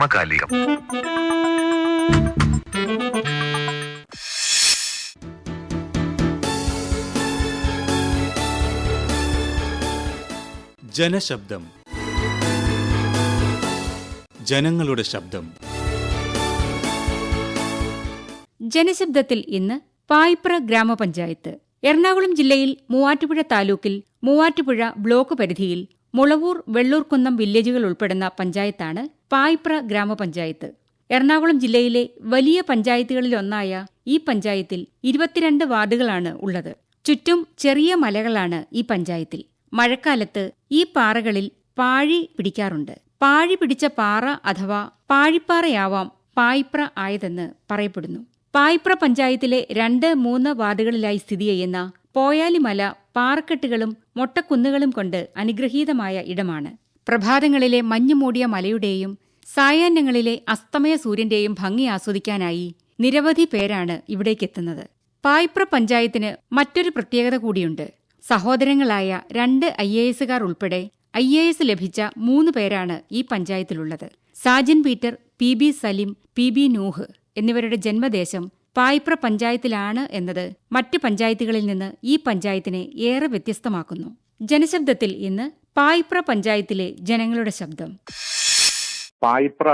സമകാലികം. ജനശബ്ദം. ജനങ്ങളുടെ ശബ്ദം. ജനശബ്ദത്തിൽ ഇന്ന് പായിപ്ര ഗ്രാമപഞ്ചായത്ത് എറണാകുളം ജില്ലയിൽ മൂവാറ്റുപുഴ താലൂക്കിൽ മൂവാറ്റുപുഴ ബ്ലോക്ക് പരിധിയിൽ മുളവൂർ വെള്ളൂർക്കുന്നം വില്ലേജുകൾ ഉൾപ്പെടുന്ന പഞ്ചായത്താണ് പായിപ്ര ഗ്രാമപഞ്ചായത്ത്. എറണാകുളം ജില്ലയിലെ വലിയ പഞ്ചായത്തുകളിലൊന്നായ ഈ പഞ്ചായത്തിൽ ഇരുപത്തിരണ്ട് വാർഡുകളാണ് ഉള്ളത്. ചുറ്റും ചെറിയ മലകളാണ് ഈ പഞ്ചായത്തിൽ. മഴക്കാലത്ത് ഈ പാറകളിൽ പാഴി പിടിക്കാറുണ്ട്. പാഴി പിടിച്ച പാറ അഥവാ പാഴിപ്പാറയാവാം പായ്പ്ര ആയതെന്ന് പറയപ്പെടുന്നു. പായ്പ്ര പഞ്ചായത്തിലെ രണ്ട് മൂന്ന് വാർഡുകളിലായി സ്ഥിതി ചെയ്യുന്ന പോയാലിമല പാറക്കെട്ടുകളും മൊട്ടക്കുന്നുകളും കൊണ്ട് അനുഗ്രഹീതമായ ഇടമാണ്. പ്രഭാതങ്ങളിലെ മഞ്ഞുമൂടിയ മലയുടെയും സായാഹ്നങ്ങളിലെ അസ്തമയ സൂര്യന്റെയും ഭംഗി ആസ്വദിക്കാനായി നിരവധി പേരാണ് ഇവിടേക്കെത്തുന്നത് പായ്പ്ര പഞ്ചായത്തിന് മറ്റൊരു പ്രത്യേകത കൂടിയുണ്ട്. സഹോദരങ്ങളായ രണ്ട് ഐ എ എസുകാർ ഉൾപ്പെടെ ഐ എ എസ് ലഭിച്ച മൂന്ന് പേരാണ് ഈ പഞ്ചായത്തിലുള്ളത്. Sajan Peter P B Salim P B Nooh എന്നിവരുടെ ജന്മദേശം പായ്പ്ര പഞ്ചായത്തിലാണ് എന്നത് മറ്റ് പഞ്ചായത്തുകളിൽ നിന്ന് ഈ പഞ്ചായത്തിനെ ഏറെ വ്യത്യസ്തമാക്കുന്നു. ജനശബ്ദത്തിൽ ഇന്ന് പായിപ്ര പഞ്ചായത്തിലെ ജനങ്ങളുടെ ശബ്ദം. പായിപ്ര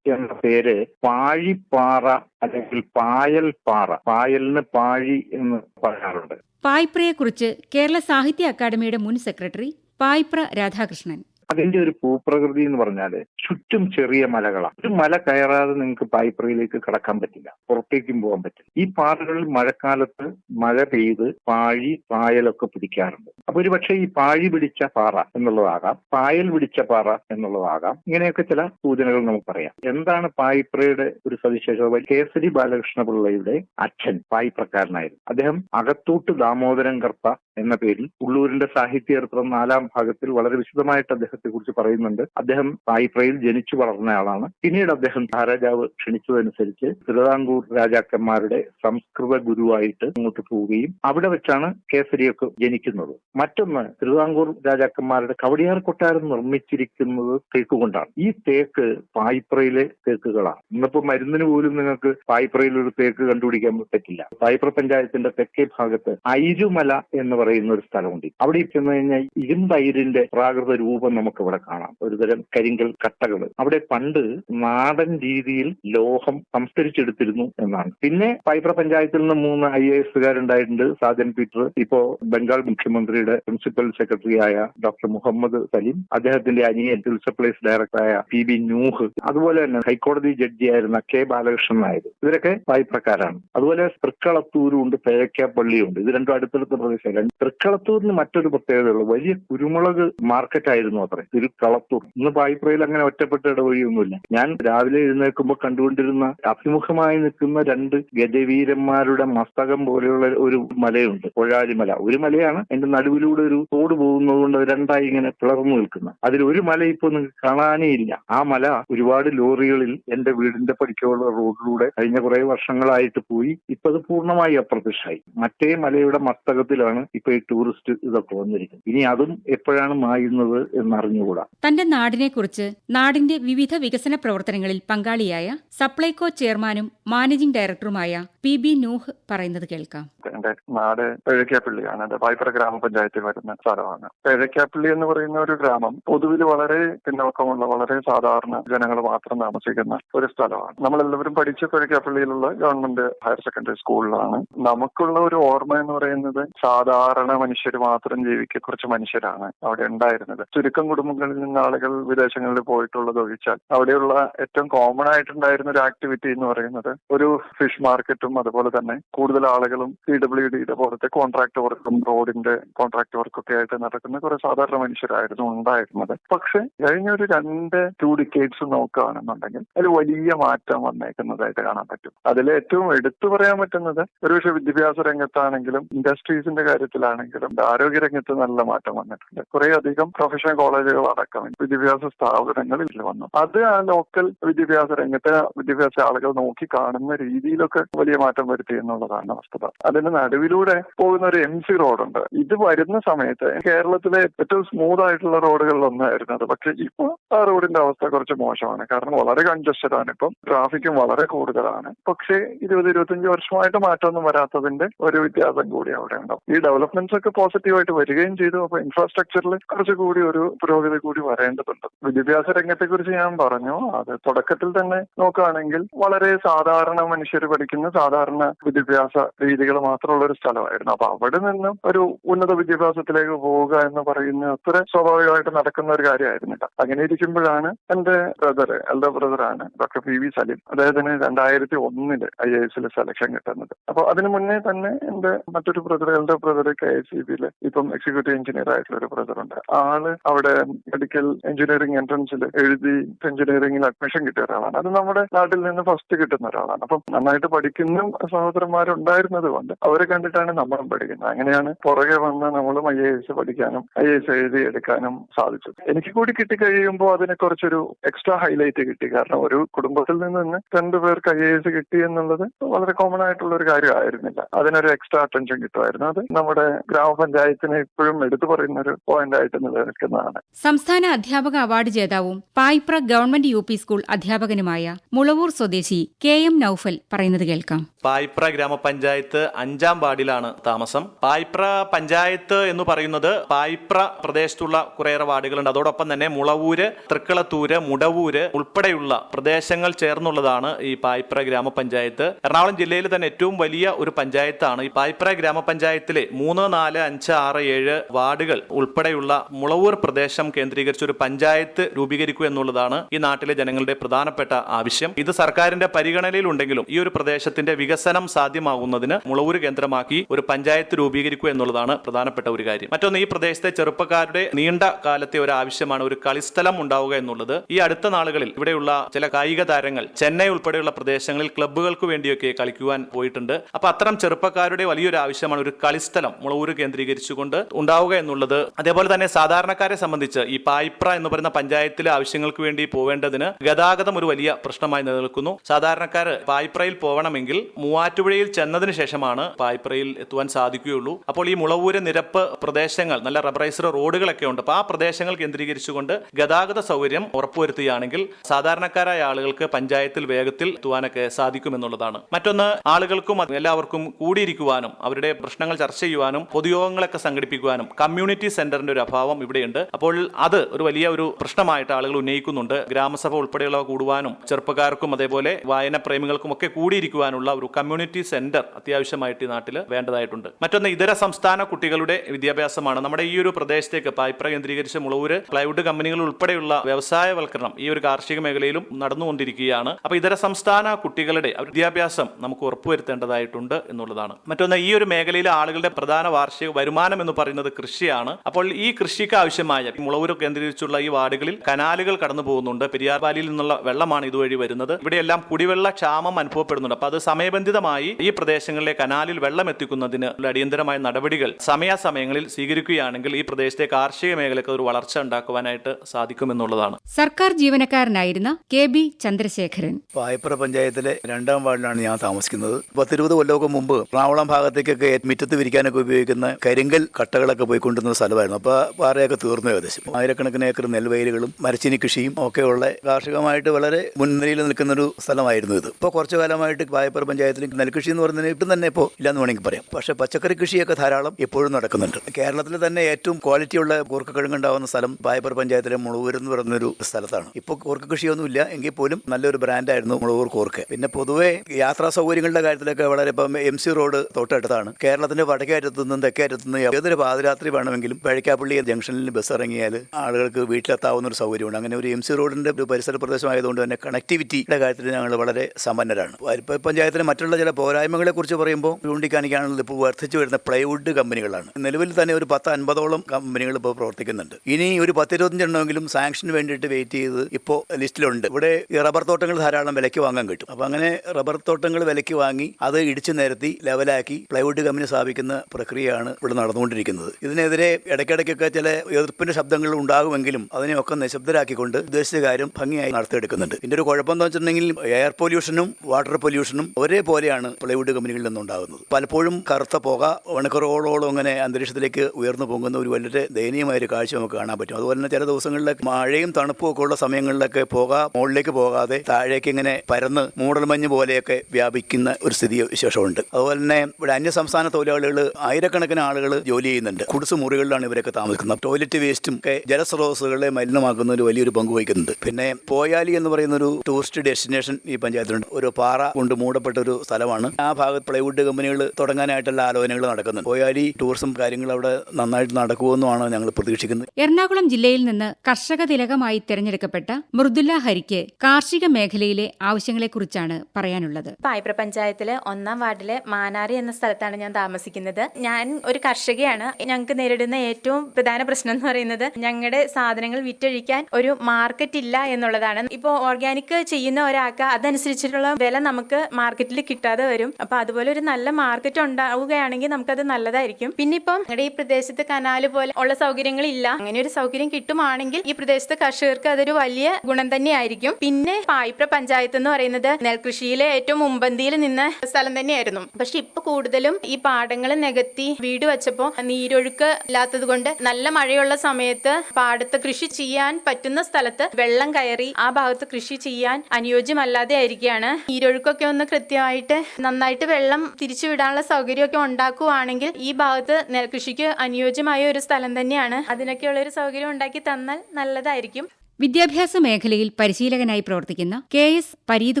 എന്ന പേര് പാഴിപ്പാറ അല്ലെങ്കിൽ പായൽ പാറ പായലിന് പാഴി എന്ന് പറയാറുണ്ട്. പായിപ്രയെക്കുറിച്ച് കേരള സാഹിത്യ അക്കാദമിയുടെ മുൻ സെക്രട്ടറി പായിപ്ര രാധാകൃഷ്ണൻ. അതിന്റെ ഒരു ഭൂപ്രകൃതി എന്ന് പറഞ്ഞാൽ ചുറ്റും ചെറിയ മലകളാണ് ഒരു മല കയറാതെ നിങ്ങൾക്ക് പായ്പ്രയിലേക്ക് കടക്കാൻ പറ്റില്ല. പുറത്തേക്കും പോകാൻ പറ്റില്ല. ഈ പാറകളിൽ മഴക്കാലത്ത് മഴ പെയ്ത് പാഴി പായലൊക്കെ പിടിക്കാറുണ്ട്. അപ്പൊ ഒരു പക്ഷേ ഈ പാഴി പിടിച്ച പാറ എന്നുള്ളതാകാം. പായൽ പിടിച്ച പാറ എന്നുള്ളതാകാം. ഇങ്ങനെയൊക്കെ ചില സൂചനകൾ നമുക്ക് പറയാം. എന്താണ് പായിപ്രയുടെ ഒരു സവിശേഷത? കേസരി ബാലകൃഷ്ണപിള്ളയുടെ അച്ഛൻ പായിപ്രക്കാരനായിരുന്നു. അദ്ദേഹം അകത്തൂട്ട് ദാമോദരൻ കർത്ത എന്ന പേരിൽ ഉള്ളൂരിന്റെ സാഹിത്യചരിത്രം നാലാം ഭാഗത്തിൽ വളരെ വിശദമായിട്ട് അദ്ദേഹത്തെ കുറിച്ച് പറയുന്നുണ്ട്. അദ്ദേഹം പായിപ്രയിൽ ജനിച്ചു വളർന്ന ആളാണ്. പിന്നീട് അദ്ദേഹം ധാരാജാവ് ക്ഷണിച്ചതനുസരിച്ച് തിരുവിതാംകൂർ രാജാക്കന്മാരുടെ സംസ്കൃത ഗുരുവായിട്ട് അങ്ങോട്ട് പോവുകയും അവിടെ വെച്ചാണ് കേസരിയൊക്കെ ജനിക്കുന്നത്. മറ്റൊന്ന് തിരുവിതാംകൂർ രാജാക്കന്മാരുടെ കവടിയാർ കൊട്ടാരം നിർമ്മിച്ചിരിക്കുന്നത് തേക്ക് കൊണ്ടാണ് ഈ തേക്ക് പായിപ്രയിലെ തേക്കുകളാണ്. ഇന്നിപ്പോ മരുന്നിന് പോലും നിങ്ങൾക്ക് പായിപ്രയിൽ ഒരു തേക്ക് കണ്ടുപിടിക്കാൻ പറ്റില്ല. പായിപ്ര പഞ്ചായത്തിന്റെ തെക്കേ ഭാഗത്ത് ഐരുമല എന്ന് പറയുന്ന ഒരു സ്ഥലമുണ്ട്. അവിടെ ചെന്ന് കഴിഞ്ഞാൽ ഇരുമ്പയിരിന്റെ പ്രാകൃത രൂപം നമുക്ക് ഇവിടെ കാണാം. ഒരുതരം കരിങ്കൽ കട്ടകൾ. അവിടെ പണ്ട് നാടൻ രീതിയിൽ ലോഹം സംസ്കരിച്ചെടുത്തിരുന്നു എന്നാണ്. പിന്നെ പൈപ്ര പഞ്ചായത്തിൽ നിന്ന് മൂന്ന് ഐ എ എസുകാരുണ്ടായിട്ടുണ്ട് സാജൻ പീറ്റർ ഇപ്പോ ബംഗാൾ മുഖ്യമന്ത്രിയുടെ പ്രിൻസിപ്പൽ സെക്രട്ടറിയായ ഡോക്ടർ മുഹമ്മദ് സലീം അദ്ദേഹത്തിന്റെ അനിയൻ സിവിൽ സപ്ലൈസ് ഡയറക്ടറായ പി ബി നൂഹ് അതുപോലെ തന്നെ ഹൈക്കോടതി ജഡ്ജിയായിരുന്ന കെ ബാലകൃഷ്ണൻ നായർ. ഇവരൊക്കെ പായിപ്രക്കാരാണ് അതുപോലെ തൃക്കളത്തൂരുണ്ട് പേഴയ്ക്കാപ്പള്ളിയും ഇത് രണ്ടും അടുത്തടുത്ത പ്രദേശം. തൃക്കളത്തൂരിന് മറ്റൊരു പ്രത്യേകതയുള്ളൂ വലിയ കുരുമുളക് മാർക്കറ്റ് ആയിരുന്നു അത്ര. തിരുക്കളത്തൂർ ഇന്ന് പായിപ്രയിൽ അങ്ങനെ ഒറ്റപ്പെട്ട ഇടവഴിയൊന്നുമില്ല. ഞാൻ രാവിലെ എഴുന്നേൽക്കുമ്പോൾ കണ്ടുകൊണ്ടിരുന്ന അഭിമുഖമായി നിൽക്കുന്ന രണ്ട് ഗജവീരന്മാരുടെ മസ്തകം പോലെയുള്ള ഒരു മലയുണ്ട്. പൊഴാലിമല ഒരു മലയാണ് അതിന്റെ നടുവിലൂടെ ഒരു തോട് പോകുന്നത് കൊണ്ട് രണ്ടായി ഇങ്ങനെ പിളർന്നു നിൽക്കുന്നത് അതിൽ ഒരു മല ഇപ്പോൾ നിങ്ങൾക്ക് കാണാനേ ഇല്ല. ആ മല ഒരുപാട് ലോറികളിൽ എന്റെ വീടിന്റെ പടിക്കുള്ള റോഡിലൂടെ കഴിഞ്ഞ കുറെ വർഷങ്ങളായിട്ട് പോയി. ഇപ്പൊ അത് പൂർണമായി അപ്രത്യക്ഷമായി. മറ്റേ മലയുടെ മസ്തകത്തിലാണ് ഇപ്പൊ ഈ ടൂറിസ്റ്റ് ഇതൊക്കെ വന്നിരിക്കും ഇനി അതും എപ്പോഴാണ് മായുന്നത് എന്നറിഞ്ഞുകൂടാ. തന്റെ നാടിനെ കുറിച്ച് നാടിന്റെ വിവിധ വികസന പ്രവർത്തനങ്ങളിൽ പങ്കാളിയായ സപ്ലൈകോ ചെയർമാനും മാനേജിംഗ് ഡയറക്ടറുമായ പി ബി നൂഹ് പറയുന്നത് കേൾക്കാം. എന്റെ നാട് പെഴക്കാപ്പള്ളിയാണ്. എന്റെ പായ്പറ ഗ്രാമപഞ്ചായത്തിൽ വരുന്ന സ്ഥലമാണ്. പെഴക്കാപ്പള്ളി എന്ന് പറയുന്ന ഒരു ഗ്രാമം പൊതുവിൽ വളരെ പിന്നോക്കമുള്ള വളരെ സാധാരണ ജനങ്ങൾ മാത്രം താമസിക്കുന്ന ഒരു സ്ഥലമാണ്. നമ്മളെല്ലാവരും പഠിച്ച പെഴക്കാപ്പള്ളിയിലുള്ള ഗവൺമെന്റ് ഹയർ സെക്കൻഡറി സ്കൂളിലാണ്. നമുക്കുള്ള ഒരു ഓർമ്മ എന്ന് പറയുന്നത് സാധാരണ മനുഷ്യർ മാത്രം ജീവിക്കുക കുറച്ച് മനുഷ്യരാണ് അവിടെ ഉണ്ടായിരുന്നത്. ചുരുക്കം കുടുംബങ്ങളിൽ നിന്ന് ആളുകൾ വിദേശങ്ങളിൽ പോയിട്ടുള്ളത് ഒഴിച്ചാൽ അവിടെയുള്ള ഏറ്റവും കോമൺ ആയിട്ടുണ്ടായിരുന്ന ഒരു ആക്ടിവിറ്റി എന്ന് പറയുന്നത് ഒരു ഫിഷ് മാർക്കറ്റും അതുപോലെ തന്നെ കൂടുതൽ ആളുകളും പി ഡബ്ല്യു ഡിയുടെ പോലത്തെ കോൺട്രാക്ട് വർക്കും റോഡിന്റെ കോൺട്രാക്ട് വർക്കൊക്കെ ആയിട്ട് നടക്കുന്ന കുറെ സാധാരണ മനുഷ്യരായിരുന്നു ഉണ്ടായിരുന്നത്. പക്ഷെ കഴിഞ്ഞ ഒരു രണ്ട് ടു ഡിക്കേഡ്സ് നോക്കുകയാണെന്നുണ്ടെങ്കിൽ അതിൽ വലിയ മാറ്റം വന്നേക്കുന്നതായിട്ട് കാണാൻ പറ്റും. അതിൽ ഏറ്റവും എടുത്തു പറയാൻ പറ്റുന്നത് ഒരുപക്ഷെ വിദ്യാഭ്യാസ രംഗത്താണെങ്കിലും ഇൻഡസ്ട്രീസിന്റെ കാര്യത്തിൽ വിദ്യാഭ്യാസത്തിലാണെങ്കിലും ആരോഗ്യരംഗത്ത് നല്ല മാറ്റം വന്നിട്ടുണ്ട്. കുറെ അധികം പ്രൊഫഷണൽ കോളേജുകൾ അടക്കം വിദ്യാഭ്യാസ സ്ഥാപനങ്ങൾ ഇതിൽ വന്നു. അത് ആ ലോക്കൽ വിദ്യാഭ്യാസ രംഗത്തെ വിദ്യാഭ്യാസ ആളുകൾ നോക്കി കാണുന്ന രീതിയിലൊക്കെ വലിയ മാറ്റം വരുത്തി എന്നുള്ളതാണ് വസ്തുത അതിന് നടുവിലൂടെ പോകുന്ന ഒരു എം സി റോഡുണ്ട് ഇത് വരുന്ന സമയത്ത് കേരളത്തിലെ ഏറ്റവും സ്മൂത്ത് ആയിട്ടുള്ള റോഡുകളിൽ ഒന്നായിരുന്നത് പക്ഷെ ഇപ്പോൾ ആ റോഡിന്റെ അവസ്ഥ കുറച്ച് മോശമാണ്. കാരണം വളരെ കൺജസ്റ്റഡ് ആണ്. ഇപ്പം ട്രാഫിക്കും വളരെ കൂടുതലാണ്. പക്ഷേ ഇരുപത് ഇരുപത്തിയഞ്ച് വർഷമായിട്ട് മാറ്റമൊന്നും വരാത്തതിന്റെ ഒരു വ്യത്യാസം കൂടി അവിടെ ഉണ്ടാവും. ഈ ഡെവലപ്മെന്റ്സ് ഒക്കെ പോസിറ്റീവായിട്ട് വരികയും ചെയ്തു. അപ്പൊ ഇൻഫ്രാസ്ട്രക്ചറിൽ കുറച്ചുകൂടി ഒരു പുരോഗതി കൂടി വരേണ്ടതുണ്ട്. വിദ്യാഭ്യാസ രംഗത്തെ കുറിച്ച് ഞാൻ പറഞ്ഞു. അത് തുടക്കത്തിൽ തന്നെ നോക്കുകയാണെങ്കിൽ വളരെ സാധാരണ മനുഷ്യർ പഠിക്കുന്ന സാധാരണ വിദ്യാഭ്യാസ രീതികൾ മാത്രമുള്ള ഒരു സ്ഥലമായിരുന്നു. അപ്പൊ അവിടെ നിന്നും ഒരു ഉന്നത വിദ്യാഭ്യാസത്തിലേക്ക് പോവുക എന്ന് പറയുന്ന അത്ര സ്വാഭാവികമായിട്ട് നടക്കുന്ന ഒരു കാര്യമായിരുന്നില്ല. അങ്ങനെ ഇരിക്കുമ്പോഴാണ് എന്റെ ബ്രദർ എൽഡർ ബ്രദറാണ് ഡോക്ടർ പി വി സലീം അദ്ദേഹത്തിന് രണ്ടായിരത്തി ഒന്നിൽ ഐ എസിൽ സെലക്ഷൻ കിട്ടുന്നത്. അപ്പൊ അതിനു മുന്നേ തന്നെ എന്റെ മറ്റൊരു brother elder brother K S C ബിയിൽ ഇപ്പം എക്സിക്യൂട്ടീവ് എഞ്ചിനീയർ ആയിട്ടുള്ള ഒരു ബ്രദറുണ്ട് ആൾ അവിടെ മെഡിക്കൽ എഞ്ചിനീയറിംഗ് എൻട്രൻസിൽ എഴുതി എഞ്ചിനീയറിംഗിൽ അഡ്മിഷൻ കിട്ടിയ ഒരാളാണ്. അത് നമ്മുടെ നാട്ടിൽ നിന്ന് ഫസ്റ്റ് കിട്ടുന്ന ഒരാളാണ്. അപ്പം നന്നായിട്ട് പഠിക്കുന്ന സഹോദരന്മാരുണ്ടായിരുന്നത് കൊണ്ട് അവരെ കണ്ടിട്ടാണ് നമ്മളും പഠിക്കുന്നത്. അങ്ങനെയാണ് പുറകെ വന്ന് നമ്മളും ഐ എ എസ് പഠിക്കാനും ഐ എ എസ് എഴുതി എടുക്കാനും സാധിച്ചത്. എനിക്ക് കൂടി കിട്ടിക്കഴിയുമ്പോൾ അതിനെ കുറച്ചൊരു എക്സ്ട്രാ ഹൈലൈറ്റ് കിട്ടി. കാരണം ഒരു കുടുംബത്തിൽ നിന്ന് രണ്ടു പേർക്ക് ഐ എ എസ് കിട്ടി എന്നുള്ളത് വളരെ കോമൺ ആയിട്ടുള്ള ഒരു കാര്യമായിരുന്നില്ല. അതിനൊരു എക്സ്ട്രാ അറ്റൻഷൻ കിട്ടുമായിരുന്നു. അത് നമ്മുടെ ഗ്രാമപഞ്ചായത്തിന് ഇപ്പോഴും എടുത്തു പറയുന്ന ഒരു പോയിന്റ് ആയിട്ട് നിലനിൽക്കുന്നതാണ്. സംസ്ഥാന അധ്യാപക award ജേതാവും Payipra government U P school അധ്യാപകനുമായ Mulavoor സ്വദേശി കെ എം നൌഫൽ പറയുന്നത് കേൾക്കാം. പായിപ്ര ഗ്രാമപഞ്ചായത്ത് അഞ്ചാം വാർഡിലാണ് താമസം. പായിപ്ര പഞ്ചായത്ത് എന്ന് പറയുന്നത് പായിപ്ര പ്രദേശത്തുള്ള കുറേയേറെ വാർഡുകളുണ്ട്. അതോടൊപ്പം തന്നെ മുളവൂര് തൃക്കളത്തൂര് മുടവൂര് ഉൾപ്പെടെയുള്ള പ്രദേശങ്ങൾ ചേർന്നുള്ളതാണ് ഈ പായിപ്ര ഗ്രാമപഞ്ചായത്ത്. എറണാകുളം ജില്ലയിലെ തന്നെ ഏറ്റവും വലിയ ഒരു പഞ്ചായത്താണ്. ഈ പായിപ്ര ഗ്രാമപഞ്ചായത്തിലെ മൂന്ന് നാല് അഞ്ച് ആറ് ഏഴ് വാർഡുകൾ ഉൾപ്പെടെയുള്ള മുളവൂർ പ്രദേശം കേന്ദ്രീകരിച്ച് ഒരു പഞ്ചായത്ത് രൂപീകരിക്കുക എന്നുള്ളതാണ് ഈ നാട്ടിലെ ജനങ്ങളുടെ പ്രധാനപ്പെട്ട ആവശ്യം. ഇത് സർക്കാരിന്റെ പരിഗണനയിലുണ്ടെങ്കിലും ഈ ഒരു പ്രദേശത്തിന്റെ വികസനം സാധ്യമാകുന്നതിന് മുളവൂർ കേന്ദ്രമാക്കി ഒരു പഞ്ചായത്ത് രൂപീകരിക്കുക എന്നുള്ളതാണ് പ്രധാനപ്പെട്ട ഒരു കാര്യം. മറ്റൊന്ന് ഈ പ്രദേശത്തെ ചെറുപ്പക്കാരുടെ നീണ്ട കാലത്തെ ഒരു ആവശ്യമാണ് ഒരു കളിസ്ഥലം ഉണ്ടാവുക എന്നുള്ളത്. ഈ അടുത്ത നാളുകളിൽ ഇവിടെയുള്ള ചില കായിക താരങ്ങൾ ചെന്നൈ ഉൾപ്പെടെയുള്ള പ്രദേശങ്ങളിൽ ക്ലബ്ബുകൾക്ക് വേണ്ടിയൊക്കെ കളിക്കുവാൻ പോയിട്ടുണ്ട്. അപ്പൊ അത്തരം ചെറുപ്പക്കാരുടെ വലിയൊരു ആവശ്യമാണ് ഒരു കളിസ്ഥലം മുളവൂര് കേന്ദ്രീകരിച്ചുകൊണ്ട് ഉണ്ടാവുക എന്നുള്ളത്. അതേപോലെ തന്നെ സാധാരണക്കാരെ സംബന്ധിച്ച് ഈ പായിപ്ര എന്ന് പറയുന്ന പഞ്ചായത്തിലെ ആവശ്യങ്ങൾക്ക് വേണ്ടി പോവേണ്ടതിന് ഗതാഗതം ഒരു വലിയ പ്രശ്നമായി നിലനിൽക്കുന്നു. സാധാരണക്കാർ പായിപ്രയിൽ പോകണമെങ്കിൽ മൂവാറ്റുപുഴയിൽ ചെന്നതിന് ശേഷമാണ് പായിപ്രയിൽ എത്തുവാൻ സാധിക്കുകയുള്ളൂ. അപ്പോൾ ഈ മുളവൂര് നിരപ്പ് പ്രദേശങ്ങൾ നല്ല റബ്ബറൈസ്ഡ് റോഡുകളൊക്കെ ഉണ്ട്. അപ്പൊ ആ പ്രദേശങ്ങൾ കേന്ദ്രീകരിച്ചുകൊണ്ട് ഗതാഗത സൗകര്യം ഉറപ്പുവരുത്തുകയാണെങ്കിൽ സാധാരണക്കാരായ ആളുകൾക്ക് പഞ്ചായത്തിൽ വേഗത്തിൽ എത്തുവാനൊക്കെ സാധിക്കുമെന്നുള്ളതാണ്. മറ്റൊന്ന് ആളുകൾക്കും എല്ലാവർക്കും കൂടിയിരിക്കുവാനും അവരുടെ പ്രശ്നങ്ങൾ ചർച്ച ചെയ്യുവാനും പൊതുയോഗങ്ങളൊക്കെ സംഘടിപ്പിക്കുവാനും കമ്മ്യൂണിറ്റി സെന്ററിന്റെ ഒരു അഭാവം ഇവിടെയുണ്ട്. അപ്പോൾ അത് ഒരു വലിയ ഒരു പ്രശ്നമായിട്ട് ആളുകൾ ഉന്നയിക്കുന്നുണ്ട്. ഗ്രാമസഭ ഉൾപ്പെടെയുള്ളവ കൂടുവാനും ചെറുപ്പക്കാർക്കും അതേപോലെ വായന പ്രേമികൾക്കും ഒക്കെ കൂടിയിരിക്കുവാനുള്ള ഒരു കമ്മ്യൂണിറ്റി സെന്റർ അത്യാവശ്യമായിട്ട് ഈ നാട്ടിൽ വേണ്ടതായിട്ടുണ്ട്. മറ്റൊന്ന് ഇതര സംസ്ഥാന കുട്ടികളുടെ വിദ്യാഭ്യാസമാണ്. നമ്മുടെ ഈ ഒരു പ്രദേശത്തേക്ക് പായ്പ്ര കേന്ദ്രീകരിച്ച മുളവൂര് പ്ലൈവുഡ് കമ്പനികൾ ഉൾപ്പെടെയുള്ള വ്യവസായവൽക്കരണം ഈ ഒരു കാർഷിക മേഖലയിലും നടന്നുകൊണ്ടിരിക്കുകയാണ്. അപ്പൊ ഇതര സംസ്ഥാന കുട്ടികളുടെ വിദ്യാഭ്യാസം നമുക്ക് ഉറപ്പുവരുത്തേണ്ടതായിട്ടുണ്ട് എന്നുള്ളതാണ്. മറ്റൊന്ന് ഈ ഒരു മേഖലയിലെ ആളുകളുടെ പ്രധാന വാർഷിക വരുമാനം എന്ന് പറയുന്നത് കൃഷിയാണ്. അപ്പോൾ ഈ കൃഷിക്ക് ആവശ്യമായ മുളവൂർ കേന്ദ്രീകരിച്ചുള്ള ഈ വാർഡുകളിൽ കനാലുകൾ കടന്നു പോകുന്നുണ്ട്. പെരിയാർ വാലിയിൽ നിന്നുള്ള വെള്ളമാണ് ഇതുവഴി വരുന്നത്. ഇവിടെയെല്ലാം കുടിവെള്ള ക്ഷാമം അനുഭവപ്പെടുന്നുണ്ട്. അപ്പൊ അത് സമയബന്ധിതമായി ഈ പ്രദേശങ്ങളിലെ കനാലിൽ വെള്ളം എത്തിക്കുന്നതിന് അടിയന്തരമായ നടപടികൾ സമയാസമയങ്ങളിൽ സ്വീകരിക്കുകയാണെങ്കിൽ ഈ പ്രദേശത്തെ കാർഷിക മേഖലയ്ക്ക് ഒരു വളർച്ച ഉണ്ടാക്കുവാനായിട്ട് സാധിക്കുമെന്നുള്ളതാണ്. സർക്കാർ ജീവനക്കാരനായിരുന്ന കെ ബി ചന്ദ്രശേഖരൻ. പായപ്പുറ പഞ്ചായത്തിലെ രണ്ടാം വാർഡിലാണ് ഞാൻ താമസിക്കുന്നത്. പത്തിരുപത് കൊല്ലമൊക്കെ മുമ്പ് എറണാകുളം ഭാഗത്തേക്കൊക്കെ മിറ്റത്ത് വിരിക്കാനൊക്കെ ഉപയോഗിക്കുന്ന കരിങ്കൽ കട്ടകളൊക്കെ പോയിക്കൊണ്ടിരുന്ന സ്ഥലമായിരുന്നു. അപ്പോൾ പാറയൊക്കെ തീർന്നു ഏകദേശം. ആയിരക്കണക്കിന് ഏക്കർ നെൽവയലുകളും മരച്ചിനി കൃഷിയും ഒക്കെയുള്ള കാർഷികമായിട്ട് വളരെ മുൻനിരയിൽ നിൽക്കുന്ന ഒരു സ്ഥലമായിരുന്നു ഇത്. ഇപ്പോൾ കുറച്ചു കാലമായിട്ട് പായപ്പുറ പഞ്ചായത്തിൽ നെൽകൃഷി എന്ന് പറയുന്നത് ഇട്ടും തന്നെ ഇപ്പോൾ ഇല്ലാന്ന് വേണമെങ്കിൽ പറയാം. പക്ഷേ പച്ചക്കറി കൃഷിയൊക്കെ ധാരാളം ഇപ്പോഴും നടക്കുന്നുണ്ട്. കേരളത്തിൽ തന്നെ ഏറ്റവും ക്വാളിറ്റിയുള്ള കൂർക്കക്കിഴങ്ങുണ്ടാവുന്ന സ്ഥലം പായപ്പുറ പഞ്ചായത്തിലെ മുളവൂർ എന്ന് പറയുന്നൊരു സ്ഥലത്താണ്. ഇപ്പോൾ കൂർക്ക കൃഷിയൊന്നുമില്ല എങ്കിൽ പോലും നല്ലൊരു ബ്രാൻഡായിരുന്നു മുളവൂർ കൂർക്ക്. പിന്നെ പൊതുവേ യാത്രാ സൗകര്യങ്ങളുടെ കാര്യത്തിലൊക്കെ വളരെ ഇപ്പം എം സി റോഡ് തൊട്ടടുത്താണ്. കേരളത്തിന്റെ വടക്കേ അറ്റത്തു നിന്നും തെക്കേ അറ്റത്തു നിന്നും ഏതൊരു പാതിരാത്രി വേണമെങ്കിലും പഴക്കാപ്പള്ളി ജംഗ്ഷനിൽ ബസ് ഇറങ്ങിയാൽ ആളുകൾക്ക് വീട്ടിലെത്താവുന്ന ഒരു സൗകര്യമുണ്ട്. അങ്ങനെ ഒരു എം സി റോഡിന്റെ ഒരു പരിസര പ്രദേശമായതുകൊണ്ട് തന്നെ കണക്ടിവിറ്റിയുടെ കാര്യത്തിൽ ഞങ്ങൾ വളരെ സമ്പന്നരാണ്. പാരിപ്പ പഞ്ചായത്തിലെ മറ്റുള്ള ചില പോരായ്മകളെ കുറിച്ച് പറയുമ്പോൾ ചൂണ്ടിക്കാണിക്കാനുള്ളത് ഇപ്പോൾ വർദ്ധിച്ചു വരുന്ന പ്ലൈവുഡ് കമ്പനികളാണ്. നിലവിൽ തന്നെ ഒരു പത്ത് അൻപതോളം കമ്പനികൾ ഇപ്പോൾ പ്രവർത്തിക്കുന്നുണ്ട്. ഇനി ഒരു പത്തിരുപത്തഞ്ചെണ്ണമെങ്കിലും സാങ്ഷന് വേണ്ടിയിട്ട് വെയിറ്റ് ചെയ്ത് ഇപ്പോൾ ലിസ്റ്റിലുണ്ട്. ഇവിടെ റബ്ബർ തോട്ടങ്ങൾ ധാരാളം വിലയ്ക്ക് വാങ്ങാൻ കിട്ടും. അപ്പോൾ അങ്ങനെ റബ്ബർ തോട്ടങ്ങൾ വിലയ്ക്ക് വാങ്ങി അത് ഇടിച്ചു നിരത്തി ലെവലാക്കി പ്ലൈവുഡ് കമ്പനി സ്ഥാപിക്കുന്ന പ്രക്രിയയാണ് ഇവിടെ നടന്നുകൊണ്ടിരിക്കുന്നത്. ഇതിനെതിരെ ഇടയ്ക്കിടയ്ക്കൊക്കെ ചില എതിർപ്പിന്റെ ശബ്ദങ്ങൾ ഉണ്ടാകുമെങ്കിലും അതിനെയൊക്കെ നിശബ്ദരാക്കിക്കൊണ്ട് ഉദ്ദേശിച്ച കാര്യം ഭംഗിയായി നടത്തിയെടുക്കുന്നുണ്ട്. ഇതിന്റെ ഒരു കുഴപ്പം എന്ന് വെച്ചിട്ടുണ്ടെങ്കിൽ എയർ പൊല്യൂഷനും വാട്ടർ പൊല്യൂഷനും ഒരേപോലെയാണ് പ്ലൈവുഡ് കമ്പനികളിൽ നിന്നുണ്ടാകുന്നത്. പലപ്പോഴും കറുത്ത പുക മണിക്കൂറുകളോളം അങ്ങനെ അന്തരീക്ഷത്തിലേക്ക് ഉയർന്നു പോകുന്ന ഒരു വളരെ ദയനീയമായ ഒരു കാഴ്ച നമുക്ക് കാണാൻ പറ്റും. അതുപോലെ തന്നെ ചില ദിവസങ്ങളിലൊക്കെ മഴയും തണുപ്പും ഒക്കെ ഉള്ള സമയങ്ങളിലൊക്കെ പുക മുകളിലേക്ക് പോകാതെ താഴേക്ക് ഇങ്ങനെ പരന്ന് മൂടൽമഞ്ഞ് പോലെയൊക്കെ വ്യാപിക്കുന്ന ഒരു സ്ഥിതി വിശേഷമുണ്ട്. അതുപോലെ തന്നെ ഇവിടെ അന്യസംസ്ഥാന തൊഴിലാളികൾ ആയിരക്കണക്കിന് ആളുകൾ ജോലി ചെയ്യുന്നുണ്ട്. കുടിസ് മുറികളിലാണ് ഇവരൊക്കെ താമസിക്കുന്നത്. ടോയ്ലറ്റ് വേസ്റ്റും ഒക്കെ ജലസ്രോതസ്സുകളെ മലിനമാക്കുന്നതിൽ വലിയൊരു പങ്ക് വഹിക്കുന്നുണ്ട്. പിന്നെ പോയാലി എന്ന് പറയുന്ന ഒരു ടൂറിസ്റ്റ് ഡെസ്റ്റിനേഷൻ ഈ പഞ്ചായത്തിലുണ്ട്. ഒരു പാറ കൊണ്ട് മൂടപ്പെട്ട ഒരു സ്ഥലമാണ്. ആ ഭാഗത്ത് പ്ലൈവുഡ് കമ്പനികൾ തുടങ്ങാനായിട്ടുള്ള ആലോചനകൾ നടക്കുന്നുണ്ട്. പോയാലി ടൂറിസം കാര്യങ്ങൾ അവിടെ നന്നായിട്ട് നടക്കുമെന്നാണ് ഞങ്ങൾ പ്രതീക്ഷിക്കുന്നത്. എറണാകുളം ജില്ലയിൽ നിന്ന് കർഷക തിലകമായി തിരഞ്ഞെടുക്കപ്പെട്ട മൃദുല ഹരിക്ക് കാർഷിക മേഖലയിലെ ആവശ്യങ്ങളെക്കുറിച്ചാണ് പറയാനുള്ളത്. പായ്പ്ര പഞ്ചായത്തിലെ ഒന്നാം വാർഡിലെ മാനാരി എന്ന സ്ഥലത്താണ് ഞാൻ താമസിക്കുന്നത്. ഞാൻ ഒരു കർഷകയാണ്. ഞങ്ങൾക്ക് നേരിടുന്ന ഏറ്റവും പ്രധാന പ്രശ്നം എന്ന് പറയുന്നത് ഞങ്ങളുടെ സാധനങ്ങൾ വിറ്റഴിക്കാൻ ഒരു മാർക്കറ്റ് ഇല്ല എന്നുള്ളതാണ്. ഇപ്പോൾ ഓർഗാനിക് ചെയ്യുന്ന ഒരാൾക്ക് അതനുസരിച്ചിട്ടുള്ള വില നമുക്ക് മാർക്കറ്റിൽ കിട്ടാതെ വരും. അപ്പോൾ അതുപോലെ ഒരു നല്ല മാർക്കറ്റ് ഉണ്ടാവുകയാണെങ്കിൽ നമുക്കത് നല്ലതായിരിക്കും. പിന്നെ ഇപ്പം ഞങ്ങളുടെ ഈ പ്രദേശത്ത് കനാല് പോലെ ഉള്ള സൗകര്യങ്ങൾ ഇല്ല. അങ്ങനെ ഒരു സൗകര്യം കിട്ടുവാണെങ്കിൽ ഈ പ്രദേശത്തെ കർഷകർക്ക് അതൊരു വലിയ ഗുണം തന്നെയായിരിക്കും. പിന്നെ പായിപ്ര പഞ്ചായത്ത് എന്ന് പറയുന്നത് നെൽകൃഷിയിലെ ഏറ്റവും മുമ്പന്തിയിൽ നിന്ന സ്ഥലം തന്നെയായിരുന്നു. പക്ഷെ ഇപ്പൊ കൂടുതലും ഈ പാടങ്ങൾ നികത്തി വീട് വെച്ചപ്പോ നീരൊഴുക്ക് ഇല്ലാത്തത് കൊണ്ട് നല്ല മഴയുള്ള സമയത്ത് പാടത്ത് കൃഷി ചെയ്യാൻ പറ്റുന്ന സ്ഥലത്ത് വെള്ളം കയറി ആ ഭാഗത്ത് കൃഷി ചെയ്യാൻ അനുയോജ്യമല്ലാതെ ആയിരിക്കുകയാണ്. നീരൊഴുക്കൊക്കെ ഒന്ന് കൃത്യമായിട്ട് നന്നായിട്ട് വെള്ളം തിരിച്ചുവിടാനുള്ള സൗകര്യമൊക്കെ ഉണ്ടാക്കുവാണെങ്കിൽ ഈ ഭാഗത്ത് നെൽകൃഷിക്ക് അനുയോജ്യമായ ഒരു സ്ഥലം തന്നെയാണ്. അതിനൊക്കെയുള്ള ഒരു സൗകര്യം ഉണ്ടാക്കി തന്നാൽ നല്ലതായിരിക്കും. വിദ്യാഭ്യാസ മേഖലയിൽ പരിശീലകനായി പ്രവർത്തിക്കുന്ന കെ എസ് പരീത്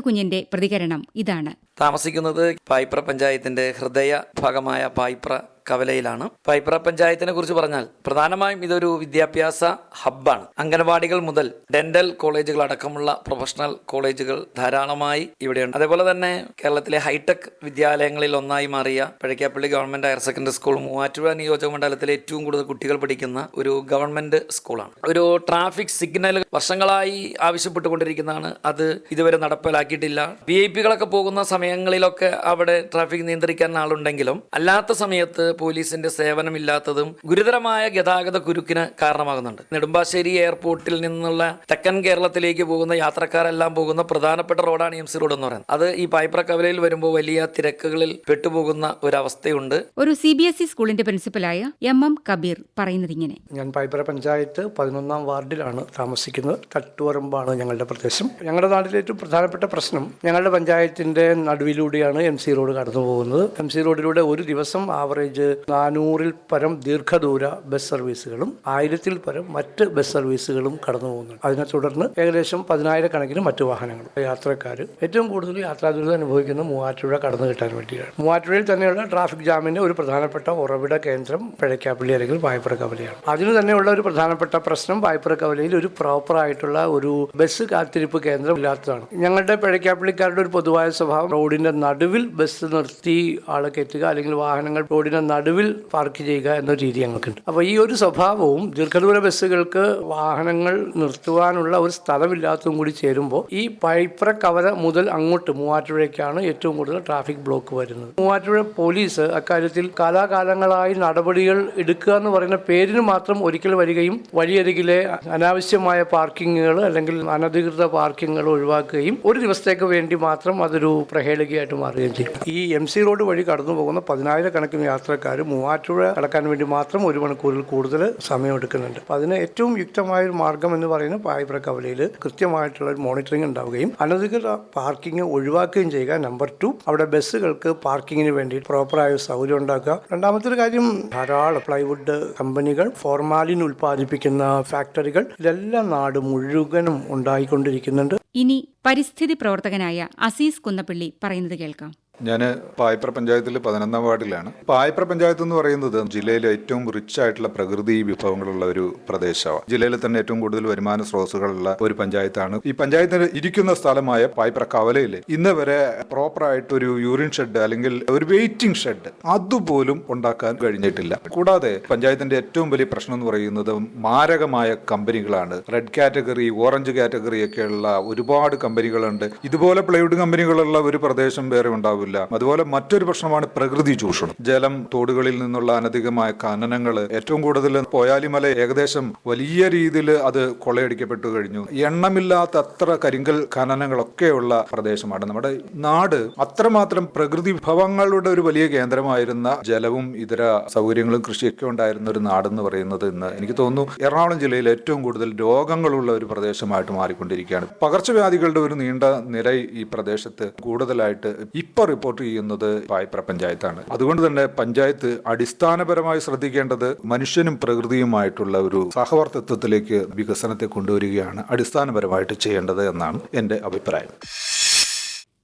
കുഞ്ഞിന്റെ പ്രതികരണം ഇതാണ്. താമസിക്കുന്നത് പായിപ്ര പഞ്ചായത്തിന്റെ ഹൃദയ ഭാഗമായ പായിപ്ര കവലയിലാണ്. പൈപ്ര പഞ്ചായത്തിനെ കുറിച്ച് പറഞ്ഞാൽ പ്രധാനമായും ഇതൊരു വിദ്യാഭ്യാസ ഹബ്ബാണ്. അംഗനവാടികൾ മുതൽ ഡെന്റൽ കോളേജുകൾ അടക്കമുള്ള പ്രൊഫഷണൽ കോളേജുകൾ ധാരാളമായി ഇവിടെയുണ്ട്. അതേപോലെ തന്നെ കേരളത്തിലെ ഹൈടെക് വിദ്യാലയങ്ങളിൽ ഒന്നായി മാറിയ Pazhakappilly government higher secondary school Muvattupuzha നിയോജക മണ്ഡലത്തിലെ ഏറ്റവും കൂടുതൽ കുട്ടികൾ പഠിക്കുന്ന ഒരു ഗവൺമെന്റ് സ്കൂളാണ്. ഒരു ട്രാഫിക് സിഗ്നൽ വർഷങ്ങളായി ആവശ്യപ്പെട്ടുകൊണ്ടിരിക്കുന്നതാണ്. അത് ഇതുവരെ നടപ്പിലാക്കിയിട്ടില്ല. വി ഐ പികളൊക്കെ പോകുന്ന സമയങ്ങളിലൊക്കെ അവിടെ ട്രാഫിക് നിയന്ത്രിക്കാൻ ആളുണ്ടെങ്കിലും അല്ലാത്ത സമയത്ത് പോലീസിന്റെ സേവനമില്ലാത്തതും ഗുരുതരമായ ഗതാഗത കുരുക്കിന് കാരണമാകുന്നുണ്ട്. നെടുമ്പാശ്ശേരി എയർപോർട്ടിൽ നിന്നുള്ള തെക്കൻ കേരളത്തിലേക്ക് പോകുന്ന യാത്രക്കാരെല്ലാം പോകുന്ന പ്രധാനപ്പെട്ട റോഡാണ് എം സി റോഡ് എന്ന് പറയുന്നത്. അത് ഈ പൈപ്ര കവലയിൽ വരുമ്പോൾ വലിയ തിരക്കുകളിൽ പെട്ടുപോകുന്ന ഒരവസ്ഥയുണ്ട്. ഒരു സി ബി എസ് ഇ സ്കൂളിന്റെ പ്രിൻസിപ്പലായ എം എം കബീർ പറയുന്നത് ഇങ്ങനെ. ഞാൻ പൈപ്ര പഞ്ചായത്ത് പതിനൊന്നാം വാർഡിലാണ് താമസിക്കുന്നത്. തട്ടുവറമ്പാണ് ഞങ്ങളുടെ പ്രദേശം. ഞങ്ങളുടെ നാട്ടിലെ ഏറ്റവും പ്രധാനപ്പെട്ട പ്രശ്നം ഞങ്ങളുടെ പഞ്ചായത്തിന്റെ നടുവിലൂടെയാണ് എം സി റോഡ് കടന്നു പോകുന്നത് എം സി റോഡിലൂടെ ഒരു ദിവസം ആവറേജ് നാനൂറിൽ പരം ദീർഘദൂര ബസ് സർവീസുകളും ആയിരത്തിൽ പരം മറ്റ് ബസ് സർവീസുകളും കടന്നു പോകുന്നുണ്ട്. അതിനെ തുടർന്ന് ഏകദേശം പതിനായിരക്കണക്കിന് മറ്റ് വാഹനങ്ങൾ. യാത്രക്കാർ ഏറ്റവും കൂടുതൽ യാത്രാ ദുരിതം അനുഭവിക്കുന്ന മൂവാറ്റുപുഴ കടന്നു കിട്ടാൻ വേണ്ടിയാണ്. മൂവാറ്റുപുഴയിൽ തന്നെയുള്ള ട്രാഫിക് ജാമിന്റെ ഒരു പ്രധാനപ്പെട്ട ഉറവിട കേന്ദ്രം പിഴയ്ക്കാപ്പള്ളി അല്ലെങ്കിൽ വായ്പറ കവലയാണ്. അതിന് തന്നെയുള്ള ഒരു പ്രധാനപ്പെട്ട പ്രശ്നം വായ്പറ കവലയിൽ ഒരു പ്രോപ്പർ ആയിട്ടുള്ള ഒരു ബസ് കാത്തിരിപ്പ് കേന്ദ്രം ഇല്ലാത്തതാണ്. ഞങ്ങളുടെ പിഴയ്ക്കാപ്പള്ളിക്കാരുടെ ഒരു പൊതുവായ സ്വഭാവം റോഡിന്റെ നടുവിൽ ബസ് നിർത്തി ആളെ കയറ്റുക അല്ലെങ്കിൽ വാഹനങ്ങൾ റോഡിന്റെ നടുവിൽ പാർക്ക് ചെയ്യുക എന്ന രീതി ഞങ്ങൾക്കുണ്ട്. അപ്പോൾ ഈ ഒരു സ്വഭാവവും ദീർഘദൂര ബസ്സുകൾക്ക് വാഹനങ്ങൾ നിർത്തുവാനുള്ള ഒരു സ്ഥലമില്ലാത്തതും കൂടി ചേരുമ്പോൾ ഈ പൈപ്ര കവല മുതൽ അങ്ങോട്ട് മൂവാറ്റുപുഴയ്ക്കാണ് ഏറ്റവും കൂടുതൽ ട്രാഫിക് ബ്ലോക്ക് വരുന്നത്. മൂവാറ്റുപുഴ പോലീസ് അക്കാര്യത്തിൽ കാലാകാലങ്ങളായി നടപടികൾ എടുക്കുക എന്ന് പറയുന്ന പേരിന് മാത്രം ഒരിക്കൽ വരികയും വഴിയരികിലെ അനാവശ്യമായ പാർക്കിങ്ങുകൾ അല്ലെങ്കിൽ അനധികൃത പാർക്കിങ്ങുകൾ ഒഴിവാക്കുകയും ഒരു ദിവസത്തേക്ക് വേണ്ടി മാത്രം അതൊരു പ്രഹേളികയായിട്ട് മാറുകയും ചെയ്യും. ഈ എം സി റോഡ് വഴി കടന്നു പോകുന്ന പതിനായിരക്കണക്കിന് യാത്രക്കാർ മൂവാറ്റുപുഴ കടക്കാൻ വേണ്ടി മാത്രം ഒരു മണിക്കൂറിൽ കൂടുതൽ സമയം എടുക്കുന്നുണ്ട് അപ്പൊ അതിന് ഏറ്റവും യുക്തമായ ഒരു മാർഗം എന്ന് പറയുന്നത് പായ്പ്ര കവലയിൽ കൃത്യമായിട്ടുള്ള ഒരു മോണിറ്ററിംഗ് ഉണ്ടാവുകയും അനധികൃത പാർക്കിംഗ് ഒഴിവാക്കുകയും ചെയ്യുക. നമ്പർ ടു അവിടെ ബസ്സുകൾക്ക് പാർക്കിങ്ങിന് വേണ്ടി പ്രോപ്പറായ സൗകര്യം ഉണ്ടാക്കുക. രണ്ടാമത്തെ ഒരു കാര്യം ധാരാളം പ്ലൈവുഡ് കമ്പനികൾ ഫോർമാലിൻ ഉൽപ്പാദിപ്പിക്കുന്ന ഫാക്ടറികൾ ഇതെല്ലാം നാട് മുഴുവനും ഉണ്ടായിക്കൊണ്ടിരിക്കുന്നുണ്ട്. ഇനി പരിസ്ഥിതി പ്രവർത്തകനായ അസീസ് കുന്നപ്പള്ളി പറയുന്നത് കേൾക്കാം. ഞാൻ പായ്പ്ര പഞ്ചായത്തിൽ പതിനൊന്നാം വാർഡിലാണ്. പായ്പ്ര പഞ്ചായത്ത് എന്ന് പറയുന്നത് ജില്ലയിലെ ഏറ്റവും റിച്ച് ആയിട്ടുള്ള പ്രകൃതി വിഭവങ്ങളുള്ള ഒരു പ്രദേശമാണ് ജില്ലയിൽ തന്നെ ഏറ്റവും കൂടുതൽ വരുമാന സ്രോതസ്സുകളുള്ള ഒരു പഞ്ചായത്താണ്. ഈ പഞ്ചായത്തിന് ഇരിക്കുന്ന സ്ഥലമായ പായ്പ്ര കവലയിൽ ഇന്ന് വരെ പ്രോപ്പറായിട്ട് ഒരു യൂറിൻ ഷെഡ് അല്ലെങ്കിൽ ഒരു വെയിറ്റിംഗ് ഷെഡ് അതുപോലും ഉണ്ടാക്കാൻ കഴിഞ്ഞിട്ടില്ല. കൂടാതെ പഞ്ചായത്തിന്റെ ഏറ്റവും വലിയ പ്രശ്നം എന്ന് പറയുന്നത് മാരകമായ കമ്പനികളാണ്. റെഡ് കാറ്റഗറി ഓറഞ്ച് കാറ്റഗറി ഒക്കെയുള്ള ഒരുപാട് കമ്പനികളുണ്ട്. ഇതുപോലെ പ്ലൈവുഡ് കമ്പനികളുള്ള ഒരു പ്രദേശം വേറെ ഉണ്ടാവില്ല. ഉണ്ടാവില്ല അതുപോലെ മറ്റൊരു പ്രശ്നമാണ് പ്രകൃതി ചൂഷണം. ജലം തോടുകളിൽ നിന്നുള്ള അനധികമായ ഖനനങ്ങൾ ഏറ്റവും കൂടുതൽ പോയാലിമല ഏകദേശം വലിയ രീതിയിൽ അത് കൊള്ളയടിക്കപ്പെട്ടു കഴിഞ്ഞു. എണ്ണമില്ലാത്ത അത്ര കരിങ്കൽ ഖനനങ്ങളൊക്കെയുള്ള പ്രദേശമാണ്. നമ്മുടെ നാട് അത്രമാത്രം പ്രകൃതി വിഭവങ്ങളുടെ ഒരു വലിയ കേന്ദ്രമായിരുന്ന ജലവും ഇതര സൗകര്യങ്ങളും കൃഷിയൊക്കെ ഉണ്ടായിരുന്ന ഒരു നാടെന്ന് പറയുന്നത് ഇന്ന് എനിക്ക് തോന്നുന്നു എറണാകുളം ജില്ലയിൽ ഏറ്റവും കൂടുതൽ രോഗങ്ങളുള്ള ഒരു പ്രദേശമായിട്ട് മാറിക്കൊണ്ടിരിക്കുകയാണ്. പകർച്ചവ്യാധികളുടെ ഒരു നീണ്ട നിര ഈ പ്രദേശത്ത് കൂടുതലായിട്ട് ഇപ്പൊ റിപ്പോർട്ട് ചെയ്യുന്നത് പായ്പ്ര പഞ്ചായത്താണ്. അതുകൊണ്ട് തന്നെ പഞ്ചായത്ത് അടിസ്ഥാനപരമായി ശ്രദ്ധിക്കേണ്ടത് മനുഷ്യനും പ്രകൃതിയുമായിട്ടുള്ള ഒരു സഹവർത്തിത്വത്തിലേക്ക് വികസനത്തെ കൊണ്ടുവരികയാണ് അടിസ്ഥാനപരമായിട്ട് ചെയ്യേണ്ടത് എന്നാണ് എന്റെ അഭിപ്രായം.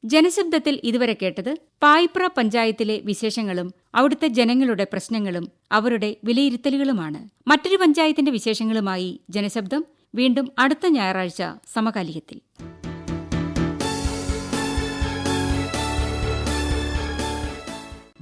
ജനശബ്ദത്തിൽ ഇതുവരെ കേട്ടത് പായിപ്ര പഞ്ചായത്തിലെ വിശേഷങ്ങളും അവിടുത്തെ ജനങ്ങളുടെ പ്രശ്നങ്ങളും അവരുടെ വിലയിരുത്തലുകളുമാണ്. മറ്റൊരു പഞ്ചായത്തിന്റെ വിശേഷങ്ങളുമായി ജനശബ്ദം വീണ്ടും അടുത്ത ഞായറാഴ്ച സമകാലികത്തിൽ.